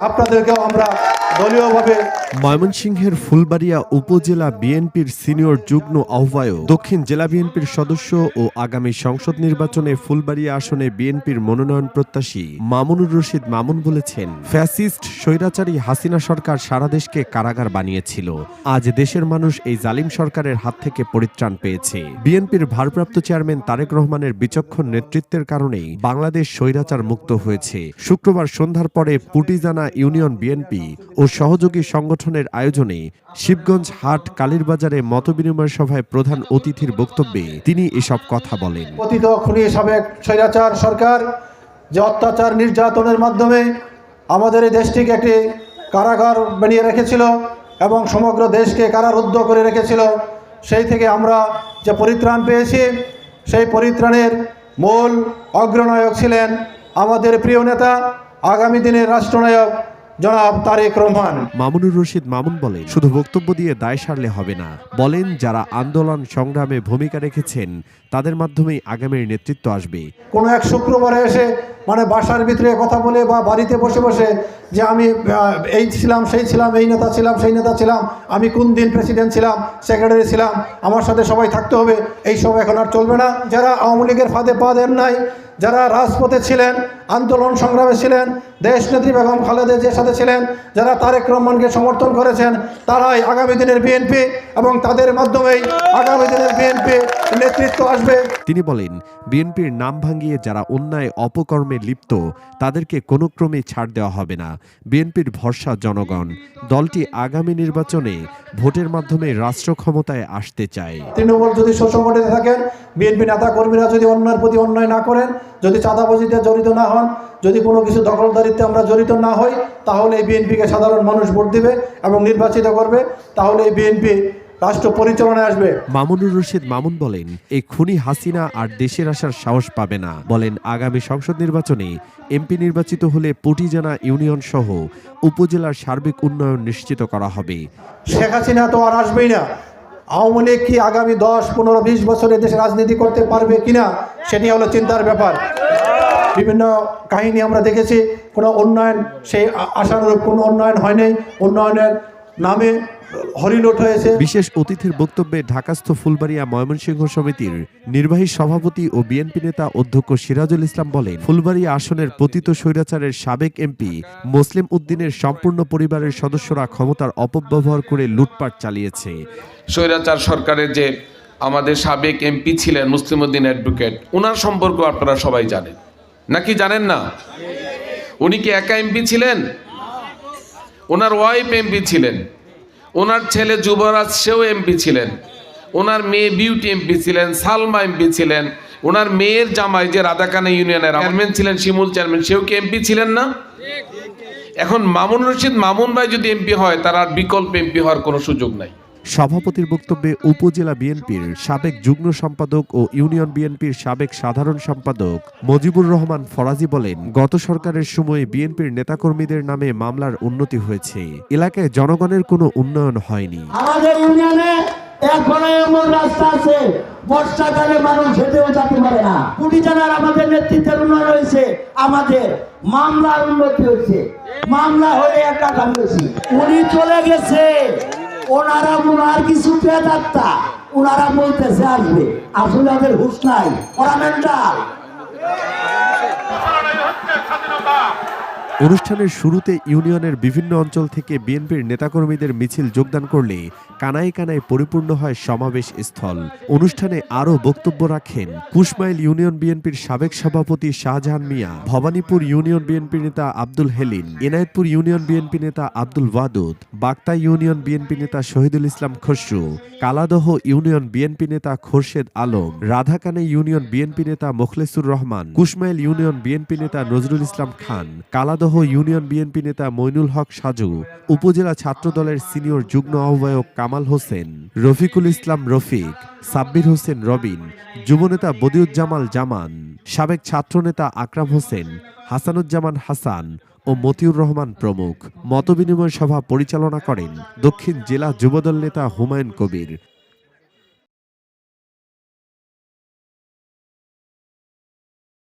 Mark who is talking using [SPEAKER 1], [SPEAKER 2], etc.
[SPEAKER 1] আপনাদেরকেও আমরা
[SPEAKER 2] ময়মনসিংহের ফুলবাড়িয়া উপজেলা বিএনপির সিনিয়র যুগ্ম আহ্বায়ক, দক্ষিণ জেলা বিএনপির সদস্য ও আগামী সংসদ নির্বাচনে ফুলবাড়িয়া আসনে বিএনপির মনোনয়ন প্রত্যাশী মামুনুর রশিদ মামুন বলেছেন, ফ্যাসিস্ট, স্বৈরাচারী হাসিনা সরকার সারা দেশকে কারাগার বানিয়েছিল। আজ দেশের মানুষ এই জালিম সরকারের হাত থেকে পরিত্রাণ পেয়েছে। বিএনপির ভারপ্রাপ্ত চেয়ারম্যান তারেক রহমানের বিচক্ষণ নেতৃত্বের কারণেই বাংলাদেশ স্বৈরাচার মুক্ত হয়েছে। শুক্রবার সন্ধ্যার পরে পুটিজানা ইউনিয়ন বিএনপি সহযোগী সংগঠনের আয়োজনে শিবগঞ্জ হাট কালীরবাজারে মতবিনিময় সভায় প্রধান অতিথির বক্তব্যে তিনি এসব কথা বলেন।
[SPEAKER 1] পতিত খুনি সাবেক স্বৈরাচার সরকার যে অত্যাচার নির্যাতনের মাধ্যমে আমাদের এই দেশটিকে একটি কারাগার বানিয়ে রেখেছিল এবং সমগ্র দেশকে কারারুদ্ধ করে রেখেছিল, সেই থেকে আমরা যে পরিত্রাণ পেয়েছি, সেই পরিত্রাণের মূল অগ্রনায়ক ছিলেন আমাদের প্রিয় নেতা, আগামী দিনের রাষ্ট্রনায়ক জনাব তারেক রহমান।
[SPEAKER 2] মামুনুর রশিদ মামুন বলেন শুধু বক্তব্য দিয়ে দায় সারলে হবে না। বলেন যারা আন্দোলন সংগ্রামে ভূমিকা রেখেছেন তাদের মাধ্যমেই আগামীর নেতৃত্ব আসবে।
[SPEAKER 1] কোনো এক শুক্রবারে এসে মানে বাসার ভিতরে কথা বলে বা বাড়িতে বসে বসে যে আমি এই ছিলাম সেই ছিলাম এই নেতা ছিলাম সেই নেতা ছিলাম আমি কোন দিন প্রেসিডেন্ট ছিলাম সেক্রেটারি ছিলাম আমার সাথে সবাই থাকতে হবে এই সব এখন আর চলবে না। যারা আওয়ামী লীগের ফাঁদে পা দেন নাই যারা রাজপথে ছিলেন আন্দোলন সংগ্রামে ছিলেন দেশ নেত্রী বেগম খালেদা জিয়ার সাথে ছিলেন যারা তারেক রহমানকে সমর্থন করেছেন তারাই আগামী দিনের বিএনপি এবং তাদের মাধ্যমেই আগামী দিনের বিএনপি নেতৃত্ব আসবে।
[SPEAKER 2] তিনি বলেন বিএনপির নাম ভাঙিয়ে যারা অন্যায় অপকর্মে লিপ্ত তাদেরকে কোনো ক্রমে ছাড় দেওয়া হবে না। বিএনপির ভরসা জনগণ দলটি আগামী নির্বাচনে ভোটের মাধ্যমে রাষ্ট্র ক্ষমতায় আসতে চায়।
[SPEAKER 1] তৃণমূল যদি সুসংগঠিত থাকেন বিএনপি নেতা কর্মীরা যদি অন্যায়ের প্রতি অন্যায় না করেন যদি চাঁদাবাজিতে জড়িত না হন যদি কোনো কিছু দখলদারিত্বে আমরা জড়িত না হই তাহলে এই বিএনপিকে সাধারণ মানুষ ভোট দিবে এবং নির্বাচিত করবে তাহলে এই বিএনপি রাষ্ট্র পরিচালনায় আসবে।
[SPEAKER 2] মামুনুর রশিদ মামুন বলেন এই খুনি হাসিনা আর দেশের আসার সাহস পাবে না। বলেন আগামী সংসদ নির্বাচনে এমপি নির্বাচিত হলে পটিজানা ইউনিয়ন সহ উপজেলার সার্বিক উন্নয়ন নিশ্চিত করা হবে।
[SPEAKER 1] শেখ হাসিনা তো আর আসবেই না। আওয়ামী লীগ কি আগামী দশ, পনেরো, বিশ বছরে দেশে রাজনীতি করতে পারবে কিনা, সেটি হলো চিন্তার ব্যাপার। বিভিন্ন কাহিনী আমরা দেখেছি, কোনো উন্নয়ন, সেই আশানুরূপ কোনো উন্নয়ন হয়নি। উন্নয়নের নামে হরিলুট হয়েছে।
[SPEAKER 2] বিশেষ অতিথির বক্তব্যে ঢাকাস্থ ফুলবাড়িয়া ময়মনসিংহ সমিতির নির্বাহী সভাপতি ও বিএনপি নেতা অধ্যক্ষ সিরাজুল ইসলাম বলেন ফুলবাড়িয়া আসনের পতিত স্বৈরাচারের সাবেক এমপি মুসলিম উদ্দিনের সম্পূর্ণ পরিবারের সদস্যরা ক্ষমতার অপব্যবহার করে লুটপাট চালিয়েছে।
[SPEAKER 3] স্বৈরাচার সরকারের যে আমাদের সাবেক এমপি ছিলেন মুসলিম উদ্দিন অ্যাডভোকেট ওনার সম্পর্ক আপনারা সবাই জানেন। নাকি জানেন না? উনি কি একা এমপি ছিলেন? ওনার ওয়াইফ এমপি ছিলেন। ওনার ছেলে যুবরাজ, সেও এমপি ছিলেন। ওনার মেয়ে বিউটি এমপি ছিলেন, সালমা এমপি ছিলেন। ওনার মেয়ের জামাই যে রাধাকানা ইউনিয়নের চেয়ারম্যান ছিলেন, শিমুল চেয়ারম্যান, সেও কি এমপি ছিলেন না? এখন মামুন রশিদ, মামুন ভাই যদি এমপি হয়, তার আর বিকল্প এমপি হওয়ার কোনো সুযোগ নাই।
[SPEAKER 2] সভাপতির বক্তব্যে উপজেলা বিএনপির সাবেক যুগ্ম সম্পাদক ও ইউনিয়ন বিএনপির সাবেক সাধারণ সম্পাদক মজিবুর রহমান ফরাজি বলেন, গত সরকারের সময়ে বিএনপির নেতাকর্মীদের নামে মামলার উন্নতি হয়েছে। এলাকায় জনগণের কোনো উন্নয়ন হয়নি।
[SPEAKER 4] আমাদের ইউনিয়নে এমন রাস্তা আছে, বর্ষাকালে মানুষ হেঁটেও পারে না। আমাদের নেতৃত্বের উন্নয়ন হয়েছে, আমাদের মামলার উন্নতি হয়েছে। মামলা হয়ে একটা উনি চলে গেছে। ওনারা ওনার কিছু পেদাত্তা ওনারা বলতেছে আসবে। আসলে ওদের হুশ নাই। ওরা মেন্টাল।
[SPEAKER 2] অনুষ্ঠানের শুরুতে ইউনিয়নের বিভিন্ন অঞ্চল থেকে বিএনপির নেতাকর্মীদের মিছিল যোগদান করলে কানায় কানায় পরিপূর্ণ হয় সমাবেশ স্থল। অনুষ্ঠানে আরও বক্তব্য রাখেন কুশমাইল ইউনিয়ন বিএনপির সাবেক সভাপতি শাহজাহান মিয়া, ভবানীপুর ইউনিয়ন বিএনপি নেতা আব্দুল হেলিন, এনায়েতপুর ইউনিয়ন বিএনপি নেতা আব্দুল ওয়াদুদ বাক্তা ইউনিয়ন বিএনপি নেতা শহীদুল ইসলাম খসরু, কালাদহ ইউনিয়ন বিএনপি নেতা খোরশেদ আলম, রাধাকানে ইউনিয়ন বিএনপি নেতা মোখলেসুর রহমান, কুশমাইল ইউনিয়ন বিএনপি নেতা নজরুল ইসলাম খান, কালাদহ ইউনিয়ন বিএনপি নেতা মইনুল হক সাজু, উপজেলা ছাত্র দলের সিনিয়র যুগ্ম আহ্বায়ক কামাল হোসেন, রফিকুল ইসলাম রফিক, সাব্বির হোসেন রবিন যুবনেতা বদিউজ্জামাল জামান, সাবেক ছাত্রনেতা আকরাম হোসেন, হাসানুজ্জামান হাসান ও মতিউর রহমান প্রমুখ। মতবিনিময় সভা পরিচালনা করেন দক্ষিণ জেলা যুবদল নেতা হুমায়ুন কবির।